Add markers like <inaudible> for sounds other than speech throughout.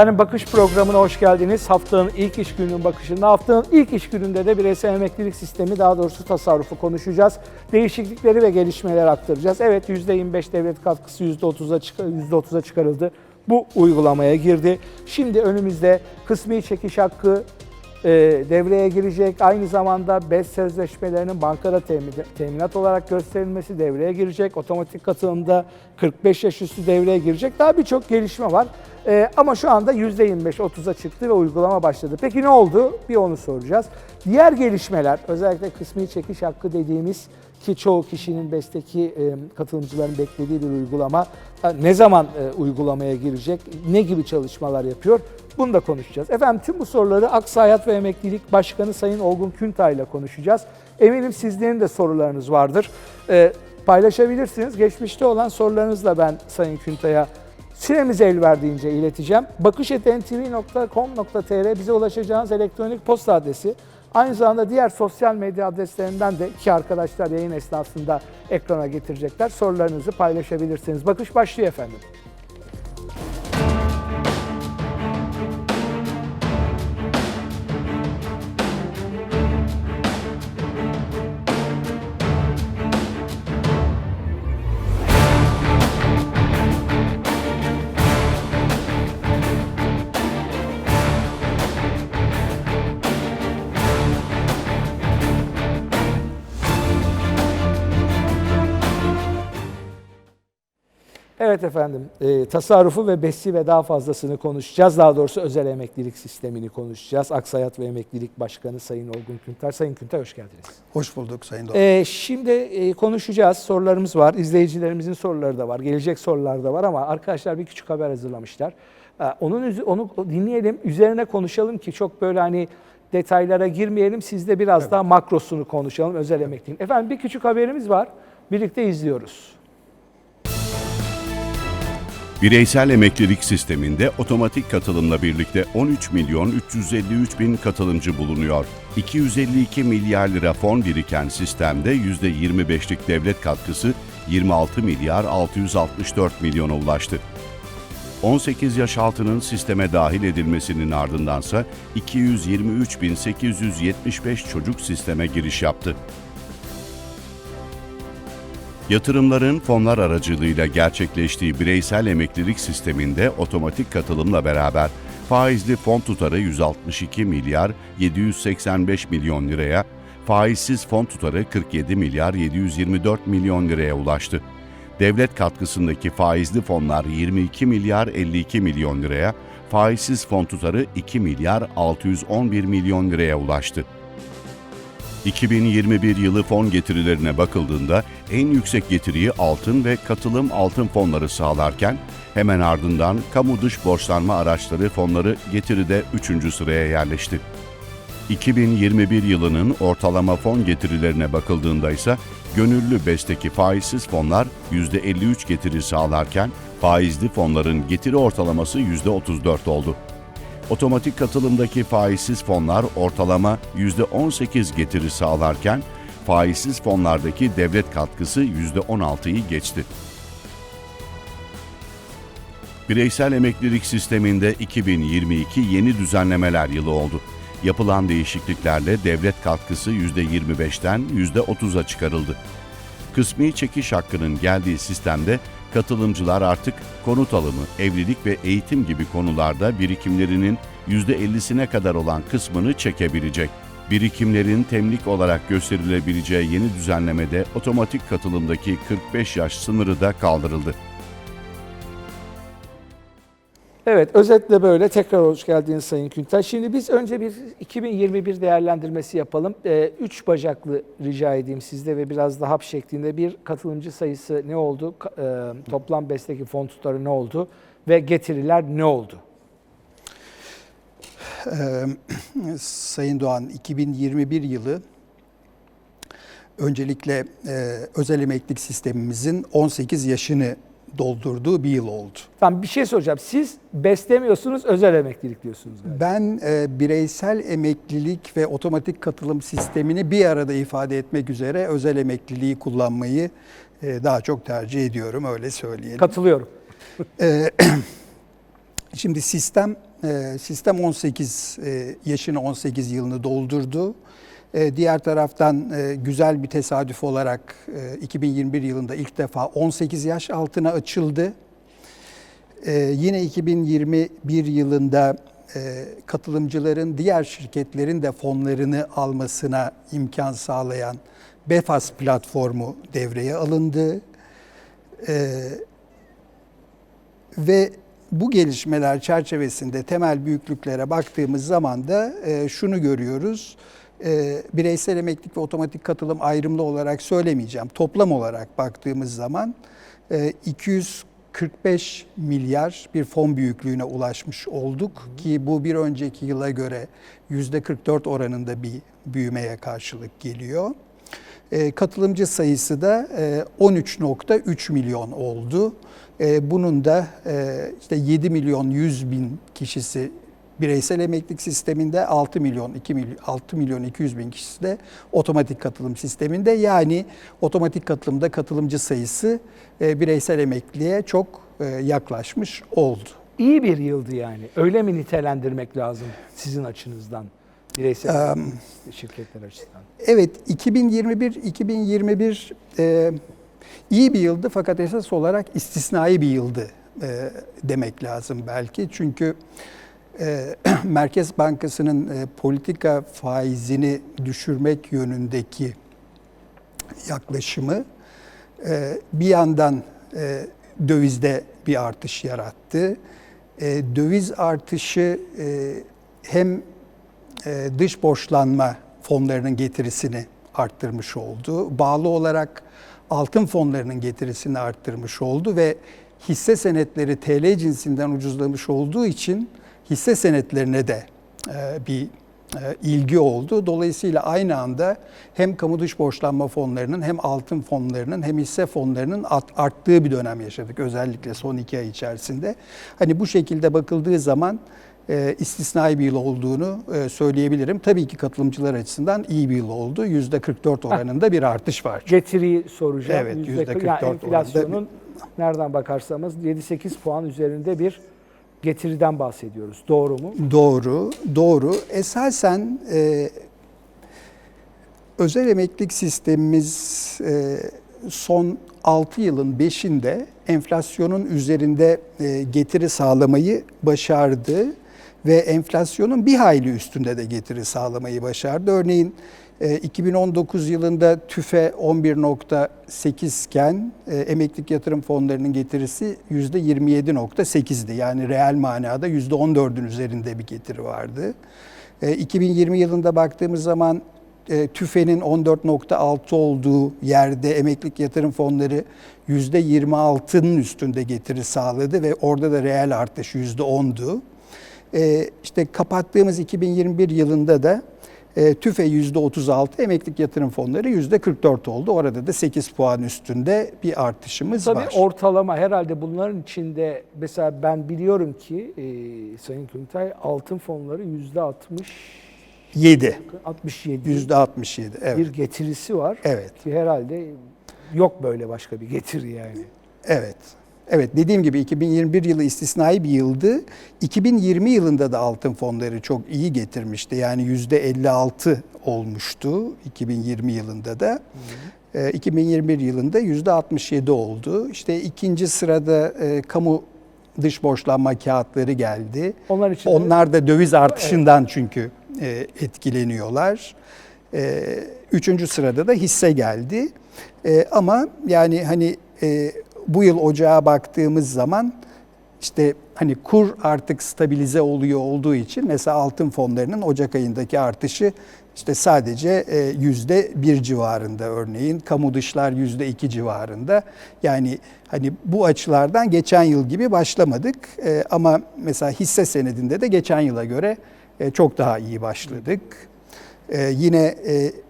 Efendim bakış programına hoş geldiniz. Haftanın ilk iş gününün bakışında haftanın ilk iş gününde de bireysel emeklilik sistemi daha doğrusu tasarrufu konuşacağız. Değişiklikleri ve gelişmeleri aktaracağız. Evet %25 devlet katkısı %30'a çık- %30'a çıkarıldı. Bu uygulamaya girdi. Şimdi önümüzde kısmi çekiş hakkı devreye girecek. Aynı zamanda BES sözleşmelerinin bankada temin, teminat olarak gösterilmesi devreye girecek. Otomatik katılımda 45 yaş üstü devreye girecek. Daha birçok gelişme var. E, ama şu anda %25-30'a çıktı ve uygulama başladı. Peki ne oldu? Bir onu soracağız. Diğer gelişmeler, özellikle kısmi çekiş hakkı dediğimiz ki çoğu kişinin BES'teki e, katılımcıların beklediği bir uygulama ne zaman e, uygulamaya girecek, ne gibi çalışmalar yapıyor bunu da konuşacağız. Efendim tüm bu soruları Aksa Hayat ve Emeklilik Başkanı Sayın Olgun Küntay ile konuşacağız. Eminim sizlerin de sorularınız vardır. E, paylaşabilirsiniz. Geçmişte olan sorularınızla ben Sayın Küntay'a Süremiz el verdiğince ileteceğim. bakışetntv.com.tr bize ulaşacağınız elektronik posta adresi. Aynı zamanda diğer sosyal medya adreslerinden de iki arkadaşlar yayın esnasında ekrana getirecekler. Sorularınızı paylaşabilirsiniz. Bakış başlıyor efendim. Evet efendim, e, tasarrufu ve besi ve daha fazlasını konuşacağız. Daha doğrusu özel emeklilik sistemini konuşacağız. Aksayat ve Emeklilik Başkanı Sayın Olgun Künter. Sayın Künter hoş geldiniz. Hoş bulduk Sayın Doğan. E, şimdi e, konuşacağız. Sorularımız var. İzleyicilerimizin soruları da var. Gelecek sorular da var ama arkadaşlar bir küçük haber hazırlamışlar. E, onun onu dinleyelim, üzerine konuşalım ki çok böyle hani detaylara girmeyelim. Siz de biraz daha makrosunu konuşalım özel emekliliğin. Efendim bir küçük haberimiz var. Birlikte izliyoruz. Bireysel emeklilik sisteminde otomatik katılımla birlikte 13 milyon 353 bin katılımcı bulunuyor. 252 milyar lira fon biriken sistemde %25'lik devlet katkısı 26 milyar 664 milyona ulaştı. 18 yaş altının sisteme dahil edilmesinin ardındansa 223.875 çocuk sisteme giriş yaptı. Yatırımların fonlar aracılığıyla gerçekleştiği bireysel emeklilik sisteminde otomatik katılımla beraber faizli fon tutarı 162 milyar 785 milyon liraya, faizsiz fon tutarı 47 milyar 724 milyon liraya ulaştı. Devlet katkısındaki faizli fonlar 22 milyar 52 milyon liraya, faizsiz fon tutarı 2 milyar 611 milyon liraya ulaştı. 2021 yılı fon getirilerine bakıldığında en yüksek getiriyi altın ve katılım altın fonları sağlarken hemen ardından kamu dış borçlanma araçları fonları getiride 3. sıraya yerleşti. 2021 yılının ortalama fon getirilerine bakıldığında ise gönüllü besteki faizsiz fonlar %53 getiri sağlarken faizli fonların getiri ortalaması %34 oldu. Otomatik katılımdaki faizsiz fonlar ortalama %18 getiri sağlarken faizsiz fonlardaki devlet katkısı %16'yı geçti. Bireysel emeklilik sisteminde 2022 yeni düzenlemeler yılı oldu. Yapılan değişikliklerle devlet katkısı %25'ten %30'a çıkarıldı. Kısmi çekiş hakkının geldiği sistemde katılımcılar artık konut alımı, evlilik ve eğitim gibi konularda birikimlerinin %50'sine kadar olan kısmını çekebilecek. Birikimlerin temlik olarak gösterilebileceği yeni düzenlemede otomatik katılımdaki 45 yaş sınırı da kaldırıldı. Evet, özetle böyle. Tekrar hoş geldiniz Sayın Künter. Şimdi biz önce bir 2021 değerlendirmesi yapalım. Ee, üç bacaklı rica edeyim sizde ve biraz daha hap şeklinde bir katılımcı sayısı ne oldu? Ka- e, toplam besteki fon tutarı ne oldu? Ve getiriler ne oldu? Ee, <clears throat> Sayın Doğan 2021 yılı öncelikle e, özel emeklilik sistemimizin 18 yaşını doldurduğu bir yıl oldu. Tamam bir şey soracağım. Siz beslemiyorsunuz, özel emeklilik diyorsunuz galiba. Ben e, bireysel emeklilik ve otomatik katılım sistemini bir arada ifade etmek üzere özel emekliliği kullanmayı e, daha çok tercih ediyorum öyle söyleyelim. Katılıyorum. Ee, <clears throat> Şimdi sistem e, sistem 18 e, yaşını 18 yılını doldurdu. E, Diğer taraftan e, güzel bir tesadüf olarak e, 2021 yılında ilk defa 18 yaş altına açıldı. E, Yine 2021 yılında e, katılımcıların diğer şirketlerin de fonlarını almasına imkan sağlayan BEFAS platformu devreye alındı. E, ve bu gelişmeler çerçevesinde temel büyüklüklere baktığımız zaman da e, şunu görüyoruz. E, bireysel emeklilik ve otomatik katılım ayrımlı olarak söylemeyeceğim. Toplam olarak baktığımız zaman e, 245 milyar bir fon büyüklüğüne ulaşmış olduk ki bu bir önceki yıla göre %44 oranında bir büyümeye karşılık geliyor. E, katılımcı sayısı da e, 13.3 milyon oldu. E, bunun da e, işte 7 milyon 100 bin kişisi bireysel emeklilik sisteminde 6 milyon 2 milyon 6 milyon 200 bin kişisi de otomatik katılım sisteminde. Yani otomatik katılımda katılımcı sayısı e, bireysel emekliliğe çok e, yaklaşmış oldu. İyi bir yıldı yani. Öyle mi nitelendirmek lazım sizin açınızdan? Bireysel şirketler açısından. Evet 2021 2021 e, iyi bir yıldı fakat esas olarak istisnai bir yıldı e, demek lazım belki. Çünkü e, <clears throat> Merkez Bankası'nın e, politika faizini düşürmek yönündeki yaklaşımı e, bir yandan e, dövizde bir artış yarattı. Döviz artışı hem dış borçlanma fonlarının getirisini arttırmış oldu. Bağlı olarak altın fonlarının getirisini arttırmış oldu ve hisse senetleri TL cinsinden ucuzlamış olduğu için hisse senetlerine de e, bir e, ilgi oldu. Dolayısıyla aynı anda hem kamu dış borçlanma fonlarının hem altın fonlarının hem hisse fonlarının art- arttığı bir dönem yaşadık özellikle son iki ay içerisinde. Hani bu şekilde bakıldığı zaman e, istisnai bir yıl olduğunu e, söyleyebilirim. Tabii ki katılımcılar açısından iyi bir yıl oldu. %44 oranında bir artış var. Getiriyi soracağım. Evet, Yüzde kırk- %44 yani oranında enflasyonun nereden bakarsanız 7-8 puan üzerinde bir getiriden bahsediyoruz. Doğru mu? Doğru, doğru. Esasen e, özel emeklilik sistemimiz e, son 6 yılın 5'inde enflasyonun üzerinde e, getiri sağlamayı başardı ve enflasyonun bir hayli üstünde de getiri sağlamayı başardı. Örneğin e, 2019 yılında TÜFE 11.8 iken e, emeklilik yatırım fonlarının getirisi %27.8'di. Yani reel manada %14'ün üzerinde bir getiri vardı. E, 2020 yılında baktığımız zaman e, TÜFE'nin 14.6 olduğu yerde emeklilik yatırım fonları %26'nın üstünde getiri sağladı ve orada da reel artış %10'du. E, işte kapattığımız 2021 yılında da e, TÜFE %36, emeklilik yatırım fonları %44 oldu. Orada da 8 puan üstünde bir artışımız Tabii var. ortalama herhalde bunların içinde mesela ben biliyorum ki e, Sayın Küntay altın fonları yüzde 60 7, 67 %67. Evet. bir getirisi var. Evet. Ki herhalde yok böyle başka bir getiri yani. Evet. Evet dediğim gibi 2021 yılı istisnai bir yıldı. 2020 yılında da altın fonları çok iyi getirmişti. Yani %56 olmuştu 2020 yılında da. Ee, 2021 yılında %67 oldu. İşte ikinci sırada e, kamu dış borçlanma kağıtları geldi. Onlar için Onlar da döviz artışından çünkü e, etkileniyorlar. E, Üçüncü sırada da hisse geldi. E, Ama yani hani e, bu yıl ocağa baktığımız zaman işte hani kur artık stabilize oluyor olduğu için mesela altın fonlarının Ocak ayındaki artışı işte sadece e, yüzde bir civarında örneğin. Kamu dışlar yüzde iki civarında. Yani hani bu açılardan geçen yıl gibi başlamadık. E, ama mesela hisse senedinde de geçen yıla göre e, çok daha iyi başladık. Yine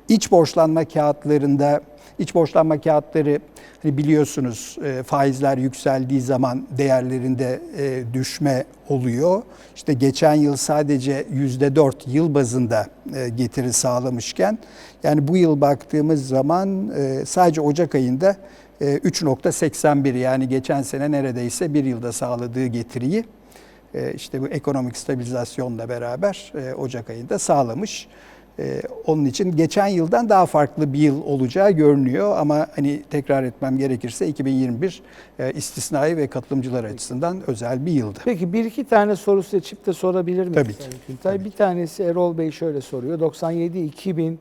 iç borçlanma kağıtlarında iç borçlanma kağıtları hani biliyorsunuz e, faizler yükseldiği zaman değerlerinde e, düşme oluyor. İşte geçen yıl sadece yüzde dört yıl bazında e, getiri sağlamışken yani bu yıl baktığımız zaman e, sadece Ocak ayında e, 3.81 yani geçen sene neredeyse bir yılda sağladığı getiriyi e, işte bu ekonomik stabilizasyonla beraber e, Ocak ayında sağlamış. E, Onun için geçen yıldan daha farklı bir yıl olacağı görünüyor ama hani tekrar etmem gerekirse 2021 e, istisnai ve katılımcılar açısından özel bir yıldı. Peki bir iki tane soru seçip de sorabilir miyim? Tabii ki. Sayın Küntay? Bir tanesi Erol Bey şöyle soruyor. 97-2000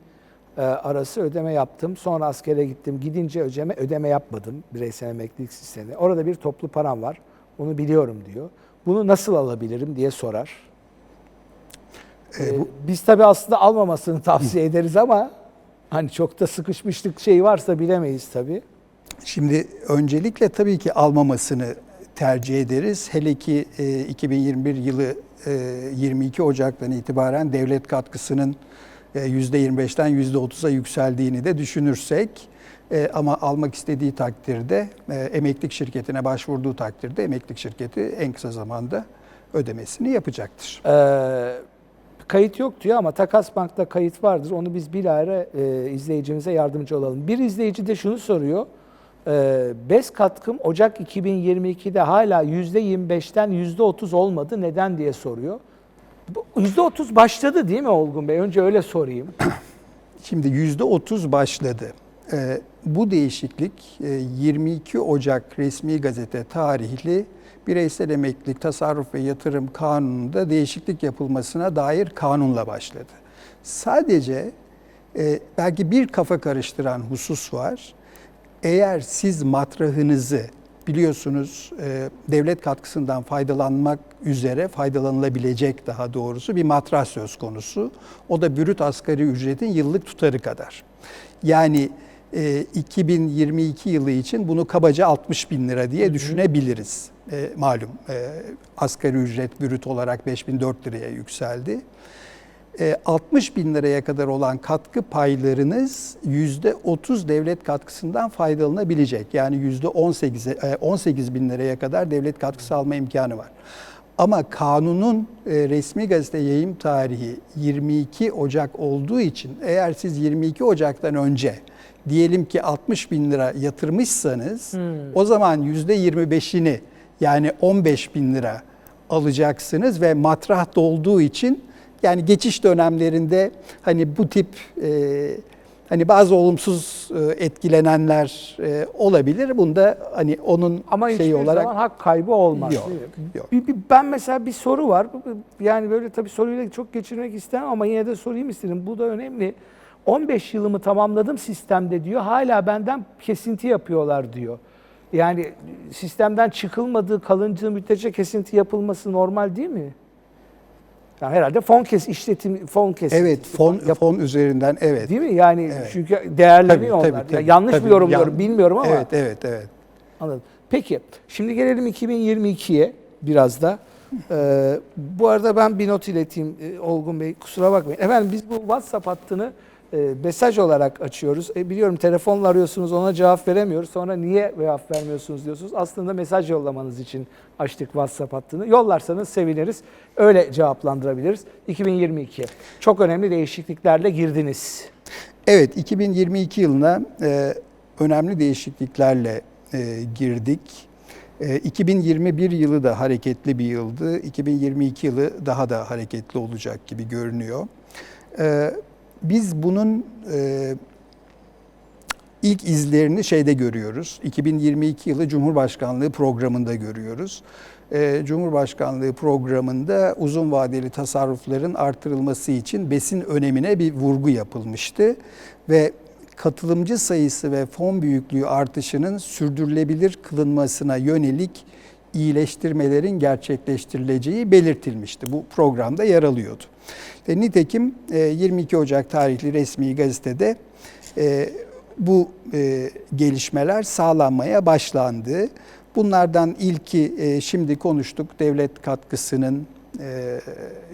e, arası ödeme yaptım. Sonra askere gittim. Gidince ödeme, ödeme yapmadım bireysel emeklilik sistemine. Orada bir toplu param var. Onu biliyorum diyor. Bunu nasıl alabilirim diye sorar. E, Ee, bu- Biz tabii aslında almamasını <laughs> tavsiye ederiz ama hani çok da sıkışmışlık şey varsa bilemeyiz tabii. Şimdi öncelikle tabii ki almamasını tercih ederiz. Hele ki e, 2021 yılı e, 22 Ocak'tan itibaren devlet katkısının e, %25'ten %30'a yükseldiğini de düşünürsek e, ama almak istediği takdirde e, emeklilik şirketine başvurduğu takdirde emeklilik şirketi en kısa zamanda ödemesini yapacaktır. Ee, kayıt yok diyor ama Takas Bank'ta kayıt vardır. Onu biz bilahare e, izleyicimize yardımcı olalım. Bir izleyici de şunu soruyor. E, BES katkım Ocak 2022'de hala %25'ten %30 olmadı. Neden diye soruyor. Bu %30 başladı değil mi Olgun Bey? Önce öyle sorayım. <clears throat> Şimdi yüzde 30 başladı. Ee, bu değişiklik e, 22 Ocak resmi gazete tarihli bireysel emeklilik tasarruf ve yatırım kanununda değişiklik yapılmasına dair kanunla başladı. Sadece e, belki bir kafa karıştıran husus var. Eğer siz matrahınızı biliyorsunuz e, devlet katkısından faydalanmak üzere faydalanılabilecek daha doğrusu bir matrah söz konusu. O da brüt asgari ücretin yıllık tutarı kadar. Yani e, 2022 yılı için bunu kabaca 60 bin lira diye düşünebiliriz. E, malum e, asgari ücret brüt olarak 5004 liraya yükseldi. E, 60 bin liraya kadar olan katkı paylarınız %30 devlet katkısından faydalanabilecek. Yani %18'e, e, 18 bin liraya kadar devlet katkısı alma imkanı var. Ama kanunun e, resmi gazete yayım tarihi 22 Ocak olduğu için eğer siz 22 Ocak'tan önce diyelim ki 60 bin lira yatırmışsanız o zaman %25'ini yani 15 bin lira alacaksınız ve matrah dolduğu için yani geçiş dönemlerinde hani bu tip e, hani bazı olumsuz e, etkilenenler e, olabilir. Bunda hani onun Ama şeyi olarak zaman hak kaybı olmaz. Yok, yok. Bir, bir- ben mesela bir soru var. Yani böyle tabii soruyla çok geçirmek istemem ama yine de sorayım istedim. Bu da önemli. 15 yılımı tamamladım sistemde diyor. Hala benden kesinti yapıyorlar diyor. Yani sistemden çıkılmadığı kalınca müddetçe kesinti yapılması normal değil mi? Yani herhalde fon kes işletim fon kesinti. evet fon fon üzerinden evet. Değil mi? Yani Evet. çünkü değerleniyor Tabii, onlar. tabii, tabii. yanlış Tabii, mı yorumluyorum yan- bilmiyorum ama. Evet evet evet. Anladım. Peki, şimdi gelelim 2022'ye biraz da. Ee, bu arada ben bir not ileteyim e, Olgun Bey, kusura bakmayın. Efendim biz bu WhatsApp hattını e, mesaj olarak açıyoruz. E, biliyorum telefonla arıyorsunuz, ona cevap veremiyoruz. Sonra niye cevap vermiyorsunuz diyorsunuz. Aslında mesaj yollamanız için açtık WhatsApp hattını. Yollarsanız seviniriz. Öyle cevaplandırabiliriz. 2022. Çok önemli değişikliklerle girdiniz. Evet 2022 yılına e, önemli değişikliklerle e, girdik. E, 2021 yılı da hareketli bir yıldı. 2022 yılı daha da hareketli olacak gibi görünüyor. E, biz bunun e, ilk izlerini şeyde görüyoruz. 2022 yılı Cumhurbaşkanlığı programında görüyoruz. Ee, Cumhurbaşkanlığı programında uzun vadeli tasarrufların artırılması için besin önemine bir vurgu yapılmıştı ve katılımcı sayısı ve fon büyüklüğü artışının sürdürülebilir kılınmasına yönelik iyileştirmelerin gerçekleştirileceği belirtilmişti. Bu programda yer alıyordu. Ve nitekim e, 22 Ocak tarihli resmi gazetede e, bu e, gelişmeler sağlanmaya başlandı. Bunlardan ilki e, şimdi konuştuk devlet katkısının e,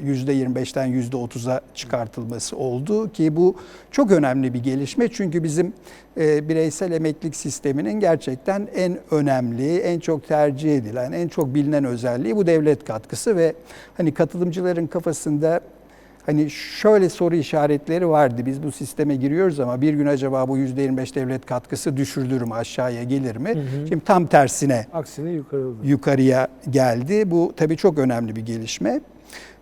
%25'ten %30'a çıkartılması oldu ki bu çok önemli bir gelişme. Çünkü bizim e, bireysel emeklilik sisteminin gerçekten en önemli, en çok tercih edilen, en çok bilinen özelliği bu devlet katkısı ve hani katılımcıların kafasında hani şöyle soru işaretleri vardı. Biz bu sisteme giriyoruz ama bir gün acaba bu %25 devlet katkısı düşürülür mü, aşağıya gelir mi? Şimdi tam tersine Aksine yukarı oldu. yukarıya geldi. Bu tabii çok önemli bir gelişme.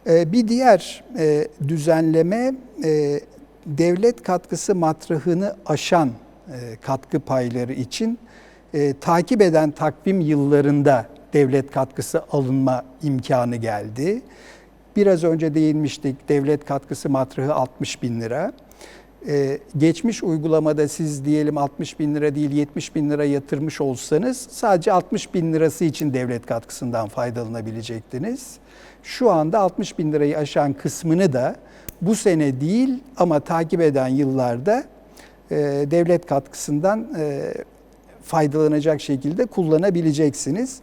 Ee, Bir diğer e, düzenleme e, devlet katkısı matrahını aşan e, katkı payları için e, takip eden takvim yıllarında devlet katkısı alınma imkanı geldi. Biraz önce değinmiştik devlet katkısı matrahı 60 bin lira. Ee, geçmiş uygulamada siz diyelim 60 bin lira değil 70 bin lira yatırmış olsanız sadece 60 bin lirası için devlet katkısından faydalanabilecektiniz. Şu anda 60 bin lirayı aşan kısmını da bu sene değil ama takip eden yıllarda e, devlet katkısından e, faydalanacak şekilde kullanabileceksiniz.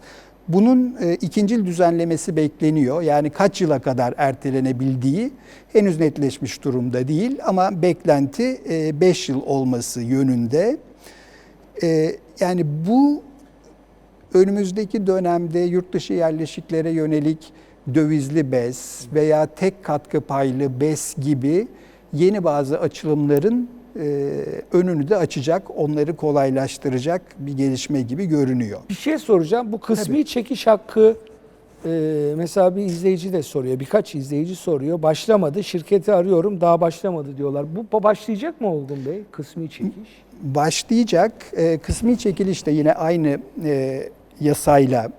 Bunun e, ikincil düzenlemesi bekleniyor. Yani kaç yıla kadar ertelenebildiği henüz netleşmiş durumda değil ama beklenti 5 yıl olması yönünde. E, yani bu önümüzdeki dönemde yurt dışı yerleşiklere yönelik dövizli BES veya tek katkı paylı BES gibi yeni bazı açılımların e, önünü de açacak, onları kolaylaştıracak bir gelişme gibi görünüyor. Bir şey soracağım. Bu kısmi çekiş hakkı e, mesela bir izleyici de soruyor. Birkaç izleyici soruyor. Başlamadı. Şirketi arıyorum. Daha başlamadı diyorlar. Bu başlayacak mı Olgun Bey? Kısmi çekiş. başlayacak. E, kısmi çekiliş de yine aynı e, yasayla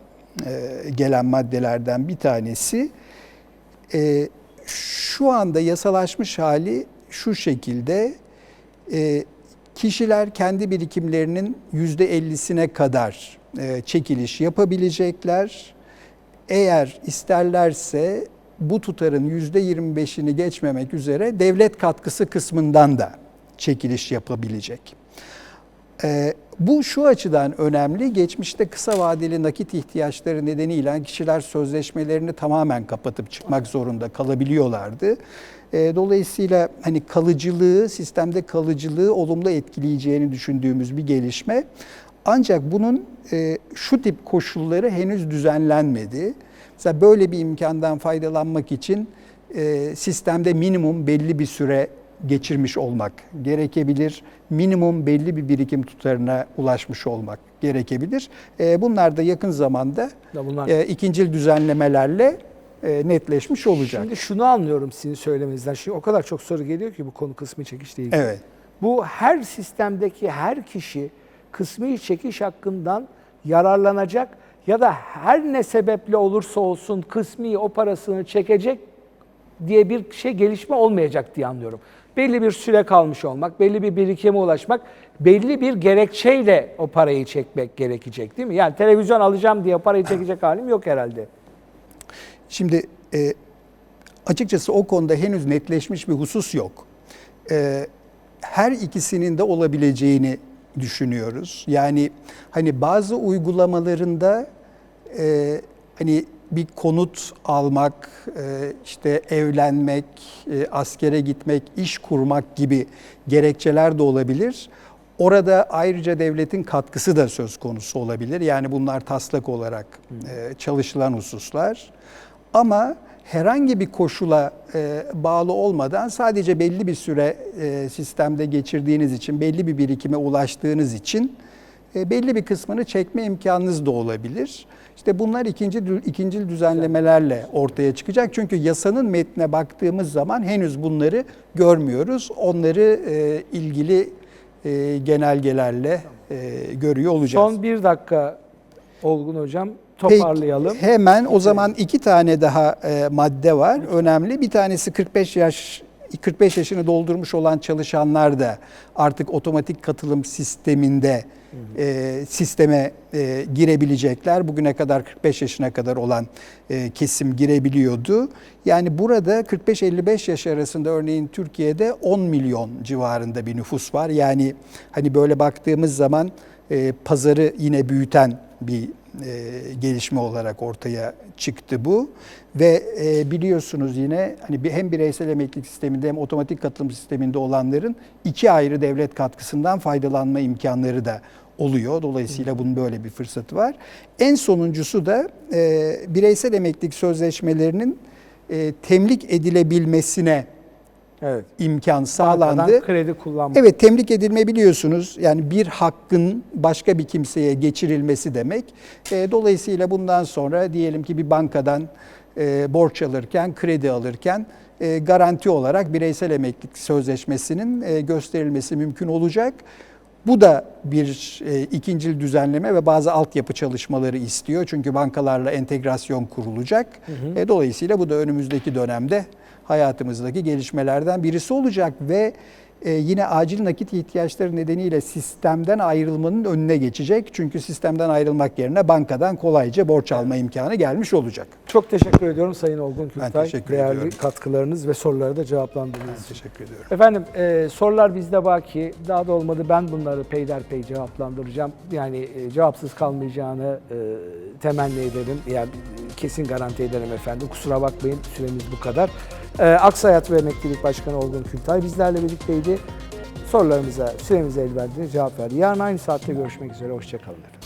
e, gelen maddelerden bir tanesi. E, şu anda yasalaşmış hali şu şekilde. E, kişiler kendi birikimlerinin %50'sine kadar e, çekiliş yapabilecekler. Eğer isterlerse bu tutarın %25'ini geçmemek üzere devlet katkısı kısmından da çekiliş yapabilecek. Ee, bu şu açıdan önemli. Geçmişte kısa vadeli nakit ihtiyaçları nedeniyle kişiler sözleşmelerini tamamen kapatıp çıkmak zorunda kalabiliyorlardı. Ee, dolayısıyla hani kalıcılığı, sistemde kalıcılığı olumlu etkileyeceğini düşündüğümüz bir gelişme. Ancak bunun e, şu tip koşulları henüz düzenlenmedi. Mesela böyle bir imkandan faydalanmak için e, sistemde minimum belli bir süre geçirmiş olmak gerekebilir. Minimum belli bir birikim tutarına ulaşmış olmak gerekebilir. E, bunlar da yakın zamanda Da bunlar- e, ikincil düzenlemelerle e, netleşmiş olacak. Şimdi şunu anlıyorum sizin söylemenizden. Şimdi o kadar çok soru geliyor ki bu konu kısmi çekişle ilgili. Evet. Bu her sistemdeki her kişi kısmi çekiş hakkından yararlanacak ya da her ne sebeple olursa olsun kısmi o parasını çekecek diye bir şey gelişme olmayacak diye anlıyorum. Belli bir süre kalmış olmak, belli bir birikime ulaşmak, belli bir gerekçeyle o parayı çekmek gerekecek değil mi? Yani televizyon alacağım diye parayı çekecek halim yok herhalde. Şimdi e, açıkçası o konuda henüz netleşmiş bir husus yok. E, her ikisinin de olabileceğini düşünüyoruz. Yani hani bazı uygulamalarında e, hani bir konut almak, e, işte evlenmek, e, askere gitmek, iş kurmak gibi gerekçeler de olabilir. Orada ayrıca devletin katkısı da söz konusu olabilir. Yani bunlar taslak olarak e, çalışılan hususlar. Ama herhangi bir koşula e, bağlı olmadan sadece belli bir süre e, sistemde geçirdiğiniz için, belli bir birikime ulaştığınız için e, belli bir kısmını çekme imkanınız da olabilir. İşte bunlar ikinci ikinci düzenlemelerle ortaya çıkacak. Çünkü yasanın metnine baktığımız zaman henüz bunları görmüyoruz. Onları e, ilgili e, genelgelerle e, görüyor olacağız. Son bir dakika Olgun Hocam Peki, toparlayalım. hemen o zaman iki tane daha e, madde var önemli. Bir tanesi 45 yaş 45 yaşını doldurmuş olan çalışanlar da artık otomatik katılım sisteminde e, sisteme e, girebilecekler. Bugüne kadar 45 yaşına kadar olan e, kesim girebiliyordu. Yani burada 45-55 yaş arasında örneğin Türkiye'de 10 milyon civarında bir nüfus var. Yani hani böyle baktığımız zaman e, pazarı yine büyüten bir e, gelişme olarak ortaya çıktı bu ve e, biliyorsunuz yine hani hem bireysel emeklilik sisteminde hem otomatik katılım sisteminde olanların iki ayrı devlet katkısından faydalanma imkanları da oluyor. Dolayısıyla bunun böyle bir fırsatı var. En sonuncusu da e, bireysel emeklilik sözleşmelerinin e, temlik edilebilmesine Evet. imkan Bankadan sağlandı. kredi kullanmak. Evet temlik edilme biliyorsunuz yani bir hakkın başka bir kimseye geçirilmesi demek. E, dolayısıyla bundan sonra diyelim ki bir bankadan e, borç alırken, kredi alırken e, garanti olarak bireysel emeklilik sözleşmesinin e, gösterilmesi mümkün olacak. Bu da bir e, ikincil düzenleme ve bazı altyapı çalışmaları istiyor. Çünkü bankalarla entegrasyon kurulacak. E, dolayısıyla bu da önümüzdeki dönemde hayatımızdaki gelişmelerden birisi olacak ve e, yine acil nakit ihtiyaçları nedeniyle sistemden ayrılmanın önüne geçecek. Çünkü sistemden ayrılmak yerine bankadan kolayca borç alma imkanı gelmiş olacak. Çok teşekkür ediyorum Sayın Olgun Kültay. teşekkür Değerli ediyorum. katkılarınız ve soruları da cevaplandırdığınız için. Teşekkür ediyorum. Efendim e, sorular bizde baki. Daha da olmadı ben bunları peyderpey cevaplandıracağım. Yani e, cevapsız kalmayacağını e, temenni ederim. Yani e, kesin garanti ederim efendim. Kusura bakmayın süremiz bu kadar. E, Aksayat ve Emeklilik Başkanı Olgun Kültay bizlerle birlikteydi. Sorularımıza süremize el verdiğiniz cevap verdi. Yarın aynı saatte görüşmek üzere. Hoşçakalın efendim.